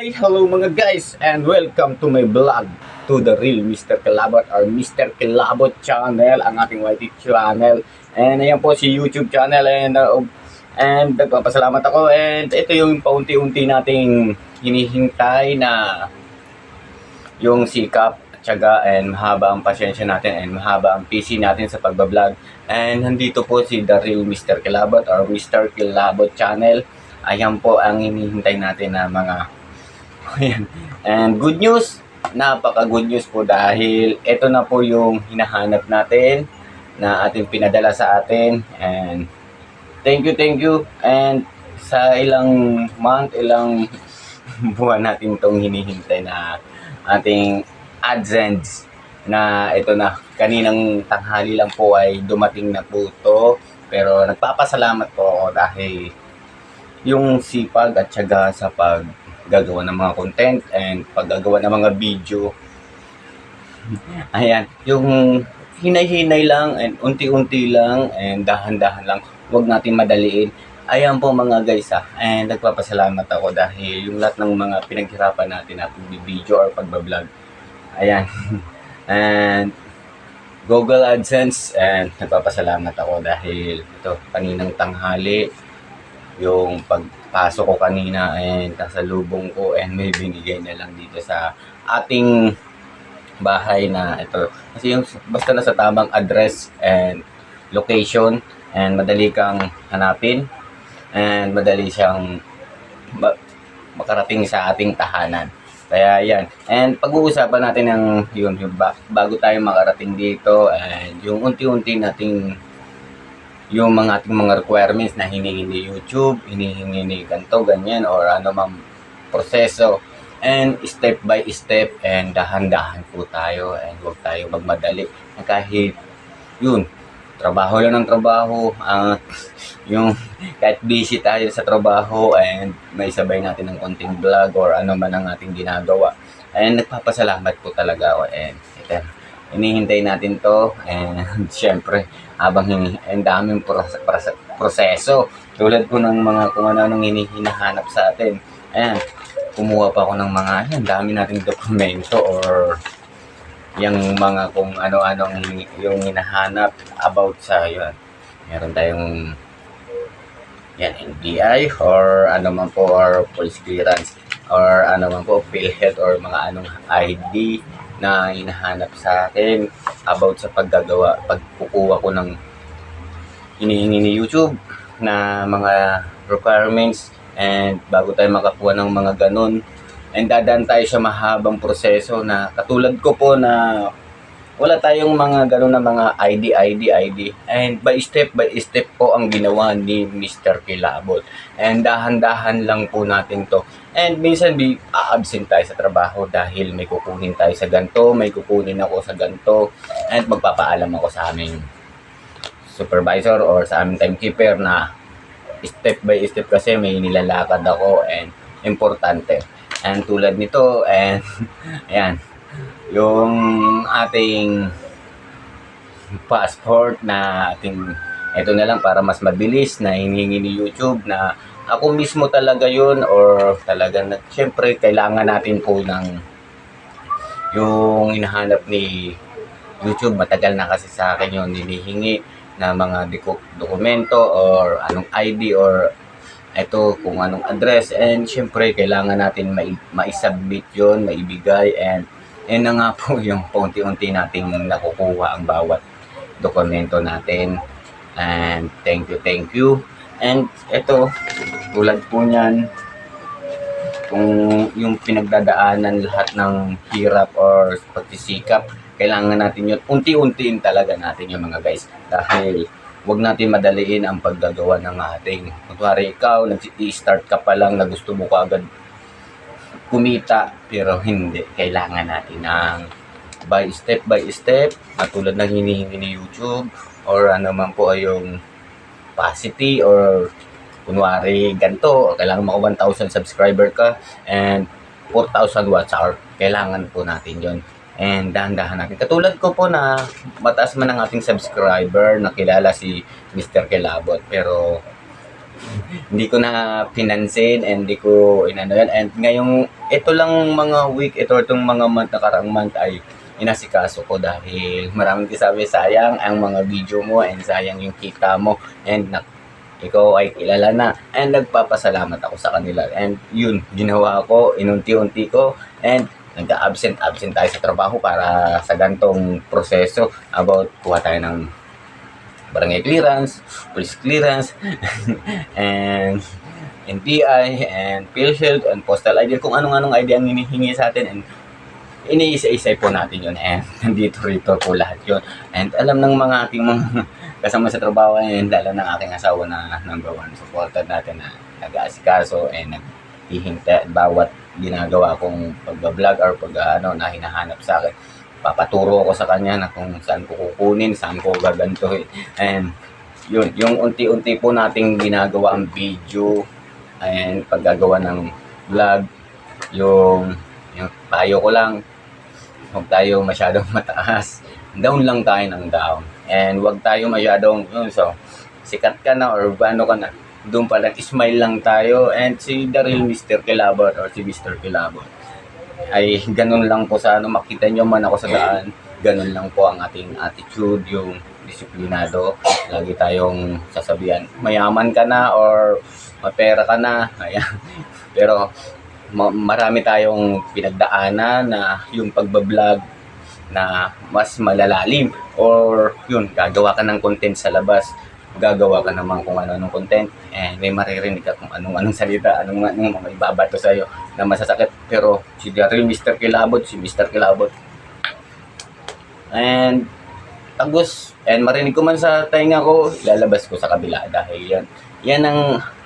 Hi, hello mga guys and welcome to my vlog to the real Mr. Kilabot or Mr. Kilabot channel, ang ating YT channel. And ayan po si YouTube channel and uh, and nagpapasalamat ako and ito yung paunti-unti nating hinihintay na yung sikap, tiyaga and mahaba ang pasyensya natin and mahaba ang PC natin sa pagbablog. And nandito po si The Real Mr. Kilabot or Mr. Kilabot channel. Ayan po ang hinihintay natin na mga Ayan. And good news, napaka good news po dahil ito na po yung hinahanap natin na ating pinadala sa atin. And thank you, thank you. And sa ilang month, ilang buwan natin tong hinihintay na ating AdSense na ito na kaninang tanghali lang po ay dumating na po to. Pero nagpapasalamat po ako dahil yung sipag at syaga sa paggagawa ng mga content and paggagawa ng mga video. Ayan, yung hinay-hinay lang and unti-unti lang and dahan-dahan lang. Huwag natin madaliin. Ayan po mga guys ah. And nagpapasalamat ako dahil yung lahat ng mga pinaghirapan natin na video or pagbablog. Ayan. and Google AdSense and nagpapasalamat ako dahil ito kaninang tanghali yung pagpasok ko kanina and kasalubong ko and may binigay na lang dito sa ating bahay na ito. Kasi yung basta nasa tamang address and location and madali kang hanapin and madali siyang ma- makarating sa ating tahanan. Kaya yan. And pag-uusapan natin ng yun, yung ba- bago tayo makarating dito and yung unti-unti nating yung mga ating mga requirements na hinihingi ni YouTube, hinihingi ni ganito, ganyan, or ano mang proseso. And step by step and dahan-dahan po tayo and huwag tayo magmadali. Na kahit yun, trabaho lang ng trabaho, ah, yung kahit busy tayo sa trabaho and may sabay natin ng konting vlog or ano man ang ating ginagawa. And nagpapasalamat po talaga ako and ito, inihintay natin to. And syempre habang ang daming pros- pros- proseso tulad po ng mga kung ano anong hinahanap sa atin. Ayan kumuha pa ako ng mga yan dami nating dokumento or yung mga kung ano-anong yung hinahanap about sa yun. Meron tayong yan NBI or ano man po or police clearance or ano man po PhilHealth or mga anong ID na hinahanap sa akin about sa paggagawa, pagkukuha ko ng hinihingi ni YouTube na mga requirements and bago tayo makakuha ng mga ganun. And dadaan tayo sa mahabang proseso na katulad ko po na wala tayong mga ganun na mga ID, ID, ID. And by step by step po ang ginawa ni Mr. Kilabot. And dahan-dahan lang po natin to. And minsan bi a-absent tayo sa trabaho dahil may kukunin tayo sa ganto, may kukunin ako sa ganto, and magpapaalam ako sa aming supervisor or sa aming timekeeper na step by step kasi may nilalakad ako and importante. And tulad nito, and ayan, yung ating passport na ating ito na lang para mas mabilis na hinihingi ni YouTube na ako mismo talaga yun or talagang nag syempre kailangan natin po ng yung hinahanap ni YouTube. Matagal na kasi sa akin yung hinihingi na mga dokumento or anong ID or ito kung anong address. And syempre kailangan natin mai- mai-submit yun, maibigay and yan na nga po yung paunti-unti nating nakukuha ang bawat dokumento natin. And thank you, thank you. And ito, tulad po niyan, kung yung pinagdadaanan lahat ng hirap or pagsisikap, kailangan natin yun. Unti-untiin talaga natin yung mga guys. Dahil wag natin madaliin ang paggagawa ng ating. Kunwari ikaw, nag-start ka pa lang na gusto mo kaagad kumita pero hindi. Kailangan natin ng by step by step katulad ng hinihingi ni YouTube or ano man po ay yung capacity or kunwari ganito kailangan mo 1,000 subscriber ka and 4,000 watts hour. Kailangan po natin yon and dahan-dahan natin. Katulad ko po na mataas man ang ating subscriber na kilala si Mr. Kelabot pero hindi ko na pinansin and hindi ko inano yan. And ngayong, ito lang mga week, ito itong mga month, nakarang month ay inasikaso ko dahil maraming kasabi sayang ang mga video mo and sayang yung kita mo. And na, ikaw ay kilala na. And nagpapasalamat ako sa kanila. And yun ginawa ko inunti-unti ko. And nagka-absent absent tayo sa trabaho para sa gantong proseso about kuha tayo ng barangay clearance, police clearance, and NTI, and PhilHealth, and Postal ID, kung anong-anong ID ang hinihingi sa atin, and iniisa-isa po natin yun, and nandito rito po lahat yun. And alam ng mga ating mga kasama sa trabaho, and lalo ng aking asawa na number one, supported natin na nag-aasikaso, and naghihintay bawat ginagawa kong pag-vlog or pag ano, na hinahanap sa akin papaturo ako sa kanya na kung saan ko kukunin, saan ko gagantuhin. And yun, yung unti-unti po nating ginagawa ang video and paggagawa ng vlog, yung, yung payo ko lang, huwag tayo masyadong mataas. Down lang tayo ng down. And huwag tayo masyadong, yun, so, sikat ka na or ano ka na, doon pa lang, smile lang tayo. And si Real Mr. Kilabot or si Mr. Kilabot, ay ganun lang po sa ano, makita nyo man ako sa daan, ganun lang po ang ating attitude, yung disiplinado. Lagi tayong sasabihan, mayaman ka na or mapera ka na. Ayan. Pero ma- marami tayong pinagdaanan na yung pagbablog na mas malalalim or yun, gagawa ka ng content sa labas gagawa ka naman kung ano-anong content and may maririnig ka kung anong-anong salita, anong, anong mga ibabato sa'yo na masasakit. Pero si Daryl, Mr. Kilabot, si Mr. Kilabot. And tagos, and marinig ko man sa tainga ko, lalabas ko sa kabila dahil yan. Yan ang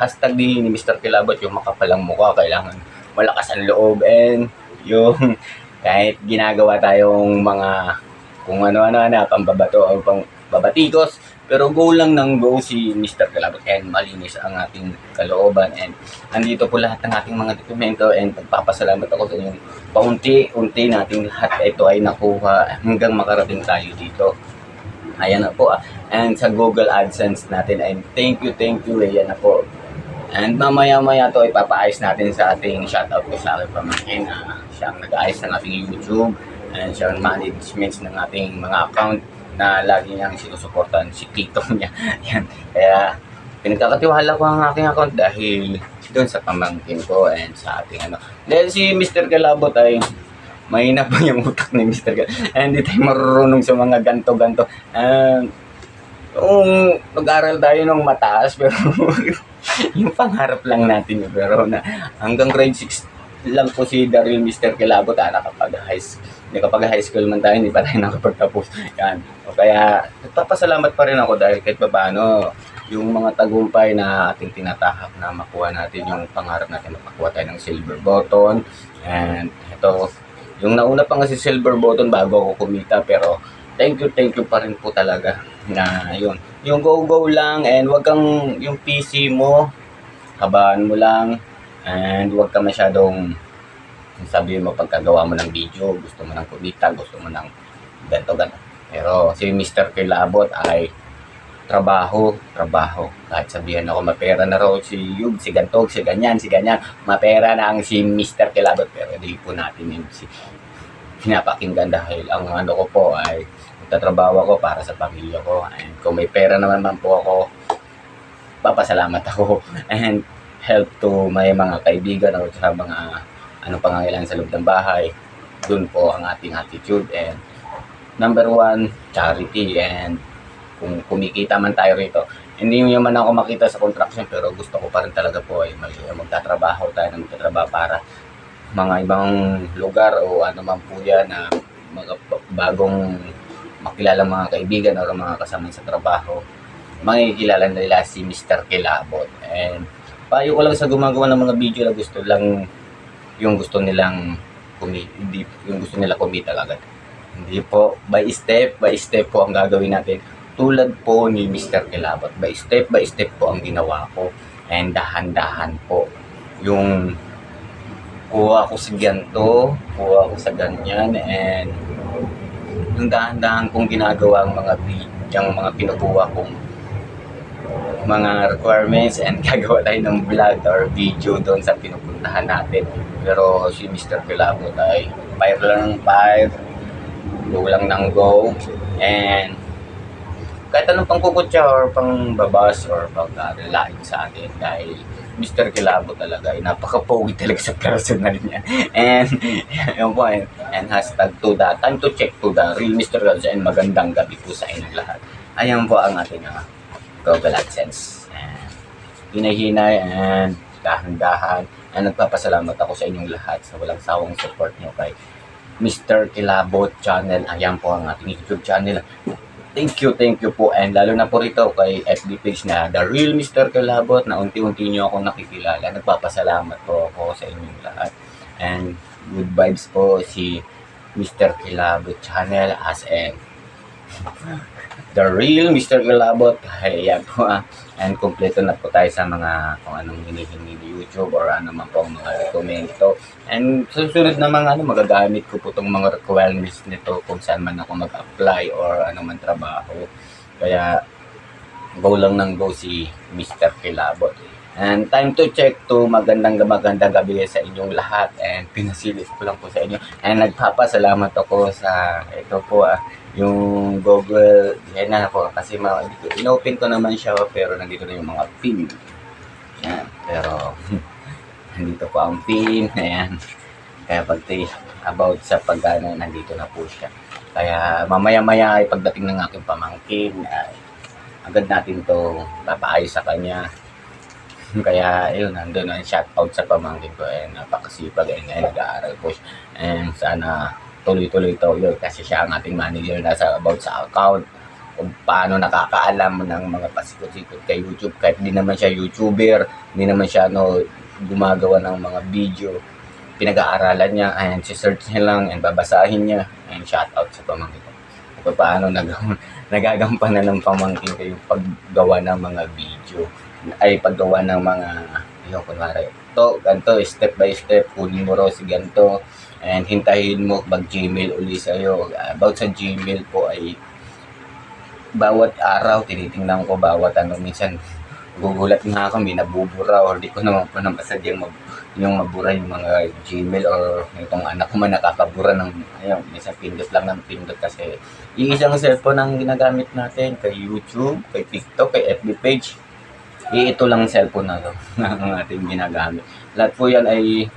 hashtag din ni Mr. Kilabot, yung makapalang mukha, kailangan malakas ang loob and yung kahit ginagawa tayong mga kung ano-ano na pambabato o pang babatikos pero go lang ng go si Mr. Kalabot and malinis ang ating kalooban and andito po lahat ng ating mga dokumento and pagpapasalamat ako sa inyo. Paunti-unti nating lahat ito ay nakuha hanggang makarating tayo dito. Ayan na po. ah. And sa Google AdSense natin and thank you, thank you. Ayan na po. And mamaya-maya to ipapaayos natin sa ating shoutout ko sa aking pamangkin. na siyang nag-ayos ng ating YouTube and siyang management ng ating mga account na lagi niyang sinusuportan si Tito niya. Yan. Kaya pinagkakatiwala ko ang aking account dahil doon sa pamangkin ko and sa ating ano. Dahil si Mr. Kalabot ay mahina pa yung utak ni Mr. Kalabot. And hindi tayo marunong sa mga ganto-ganto. And yung mag-aral tayo ng mataas pero yung pangarap lang natin. Pero na hanggang grade 6 lang po si Daryl Mr. Kilabot ah, nakapag high school. Hindi kapag high school man tayo, hindi pa tayo nakapagtapos. Yan. O kaya, nagpapasalamat pa rin ako dahil kahit paano, yung mga tagumpay na ating tinatahak na makuha natin yung pangarap natin makakuha tayo ng silver button. And ito, yung nauna pa nga si silver button bago ako kumita pero thank you, thank you pa rin po talaga na yun. Yung go-go lang and wag kang yung PC mo, habaan mo lang and wag ka masyadong sabihin mo pagkagawa mo ng video, gusto mo ng kumita, gusto mo ng ganto ganto. Pero si Mr. Kilabot ay trabaho, trabaho. Kahit sabihan ako mapera na raw si Yug, si Gantog, si ganyan, si ganyan, mapera na ang si Mr. Kilabot. Pero hindi po natin yung si pinapakinggan dahil ang ano ko po ay nagtatrabaho ako para sa pamilya ko. And kung may pera naman man po ako, papasalamat ako. And help to may mga kaibigan o sa mga ano pangangailangan sa loob ng bahay. Doon po ang ating attitude and number one, charity and kung kumikita man tayo rito. Hindi nyo man ako makita sa contraction pero gusto ko pa rin talaga po ay mag, magtatrabaho tayo ng magtatrabaho para mga ibang lugar o ano man po yan na mga ba- bagong makilala mga kaibigan o mga kasama sa trabaho makikilala nila si Mr. Kilabot and payo ko lang sa gumagawa ng mga video na gusto lang yung gusto nilang kumi hindi yung gusto nila kumita agad hindi po by step by step po ang gagawin natin tulad po ni Mr. Kilabot by step by step po ang ginawa ko and dahan-dahan po yung kuha ko sa ganito, kuha ko sa ganyan, and yung dahan-dahan kong ginagawa ang mga video, yung mga pinukuha kong mga requirements and gagawa tayo ng vlog or video doon sa pinupuntahan natin. Pero si Mr. Kilabot ay fire lang ng fire, go lang ng go, and kahit anong pangkukutsa or pang babas or pang uh, sa atin dahil Mr. Kilabo talaga ay napaka-pogi talaga sa personal niya. And, yun po, and, and hashtag to the, time to check to the real Mr. Kilabo and magandang gabi po sa inyong lahat. Ayan po ang ating uh, Google AdSense. And, hinay-hinay and dahan-dahan. And nagpapasalamat ako sa inyong lahat sa walang sawang support nyo kay Mr. Kilabot channel. Ayan po ang ating YouTube channel. Thank you, thank you po. And lalo na po rito kay FB page na The Real Mr. Kilabot na unti-unti nyo akong nakikilala. Nagpapasalamat po ako sa inyong lahat. And good vibes po si Mr. Kilabot channel as in The Real Mr. Kilabot. Ayan po ah. And kompleto na po tayo sa mga kung anong hinihingi ni YouTube or ano man po ang mga rekomendo. And susunod na mga ano, magagamit ko po itong mga requirements nito kung saan man ako mag-apply or ano man trabaho. Kaya go lang ng go si Mr. Kilabot. And time to check to magandang magandang gabi sa inyong lahat and pinasilit ko lang po sa inyo. And nagpapasalamat ako sa ito po ah, yung Google, yan na po kasi ma- inopen ko naman siya pero nandito na yung mga pin. Yan, pero nandito po ang pin, ayan. Kaya pag about sa pagano, nandito na po siya. Kaya mamaya-maya ay pagdating ng aking pamangkin, ay agad natin to papaayos sa kanya. Kaya yun, nandun ang shout out sa pamangkin ko. And napakasipag. And ngayon nag-aaral po. And sana tuloy-tuloy to yun. Kasi siya ang ating manager nasa about sa account. Kung paano nakakaalam ng mga pasikot-sikot kay YouTube. Kahit di naman siya YouTuber, hindi naman siya no, gumagawa ng mga video. Pinag-aaralan niya. And si search niya lang and babasahin niya. And shout out sa pamangkin ko. Kung paano nag nagagampanan ng pamangkin ko yung paggawa ng mga video ay paggawa ng mga yung kunwari to ganto step by step kunin mo si ganto and hintayin mo mag Gmail uli sa'yo. About sa Gmail po ay bawat araw tinitingnan ko bawat ano minsan gugulat nga ako may nabubura or di ko naman po nang sadyang mag, yung mabura yung mga Gmail or itong anak ko man nakakabura ng ayun, minsan pindot lang ng pindot kasi iisang cellphone ang ginagamit natin kay YouTube, kay TikTok, kay FB page ito lang cellphone na to ang ating ginagamit. Lahat po yan ay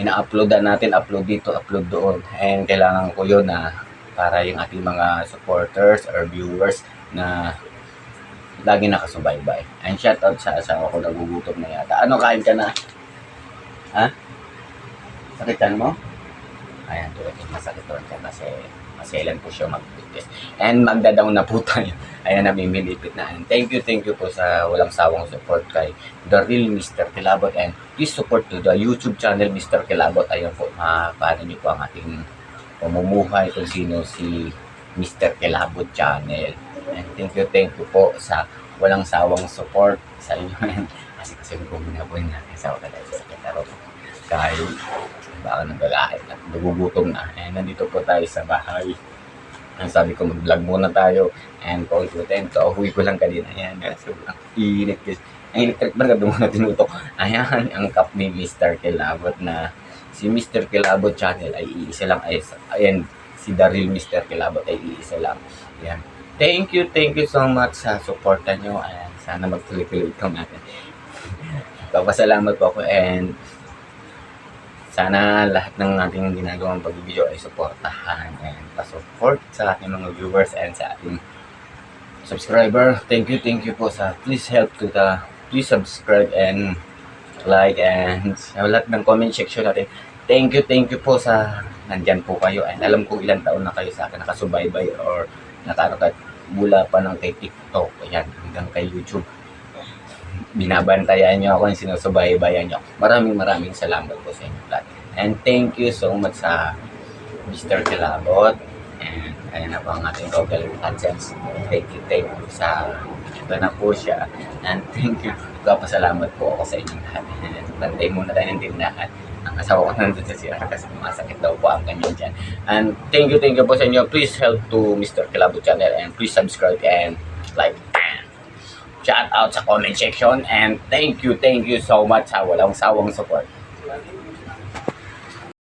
ina-uploadan natin, upload dito, upload doon. And kailangan ko yun na para yung ating mga supporters or viewers na lagi nakasubaybay. And shout out sa asawa ko nagugutom na yata. Ano, kain ka na? Ha? Sakitan mo? Ayan, tulad yung masakit ron siya kasi masailan po siya mag-test. And magdadaw na po tayo. Ayan, namimilipit na. And thank you, thank you po sa walang sawang support kay The Real Mr. Kilabot. And please support to the YouTube channel Mr. Kilabot. Ayan po, uh, paano niyo po ang ating pamumuhay kung sino si Mr. Kilabot channel. And thank you, thank you po sa walang sawang support sa inyo. kasi kasi kung minabuhin natin sa wala sa sekretaro. Dahil baka nagagalit at nagugutom na. And nandito po tayo sa bahay. Ang sabi ko, mag-vlog muna tayo. And ten. So, uwi ko lang kanina. Ayan, so, ang init. guys. Ang electric bar, gabi muna tinutok. Ayan, ang cup ni Mr. Kilabot na si Mr. Kilabot channel ay iisa lang. Ay, ayan, si Daryl Mr. Kilabot ay iisa lang. Ayan. Thank you, thank you so much sa suporta nyo. Ayan, sana magtuloy-tuloy ito natin. Papasalamat po ako and sana lahat ng ating ginagawang pag-video ay suportahan and pa-support sa ating mga viewers and sa ating subscriber. Thank you, thank you po sa please help to the please subscribe and like and sa lahat ng comment section natin. Thank you, thank you po sa nandyan po kayo and alam ko ilang taon na kayo sa akin nakasubaybay or nakaano ka mula pa ng kay TikTok, ayan, hanggang kay YouTube binabantayan nyo ako, yung sinusubaybayan nyo. Maraming maraming salamat po sa inyo lahat. And thank you so much sa Mr. Kilabot. And ayan na po ang ating Google AdSense. Thank you, thank you sa ito na po siya. And thank you. Kapasalamat po ako sa inyong lahat. Bantay muna tayo ng tindahan. Ang asawa ko nandun sa CR kasi masakit daw po ang kanya dyan. And thank you, thank you po sa inyo. Please help to Mr. Kilabot channel and please subscribe and like. Shout out sa comment section and thank you, thank you so much sa walang sawang support.